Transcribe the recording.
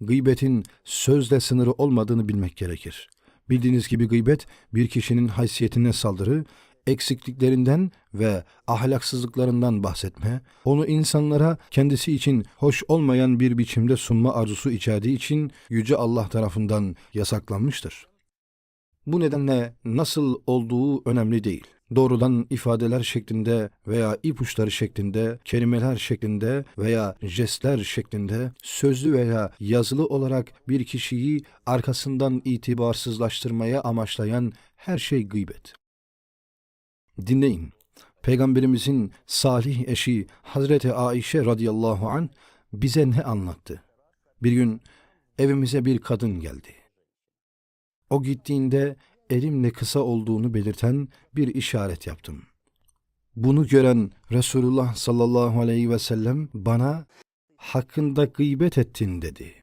gıybetin sözle sınırı olmadığını bilmek gerekir. Bildiğiniz gibi gıybet bir kişinin haysiyetine saldırı, eksikliklerinden ve ahlaksızlıklarından bahsetme, onu insanlara kendisi için hoş olmayan bir biçimde sunma arzusu içerdiği için Yüce Allah tarafından yasaklanmıştır. Bu nedenle nasıl olduğu önemli değil. Doğrudan ifadeler şeklinde veya ipuçları şeklinde, kelimeler şeklinde veya jestler şeklinde, sözlü veya yazılı olarak bir kişiyi arkasından itibarsızlaştırmaya amaçlayan her şey gıybet. Dinleyin. Peygamberimizin salih eşi Hazreti Aişe radıyallahu an bize ne anlattı? Bir gün evimize bir kadın geldi. O gittiğinde elimle kısa olduğunu belirten bir işaret yaptım. Bunu gören Resulullah sallallahu aleyhi ve sellem bana hakkında gıybet ettin dedi.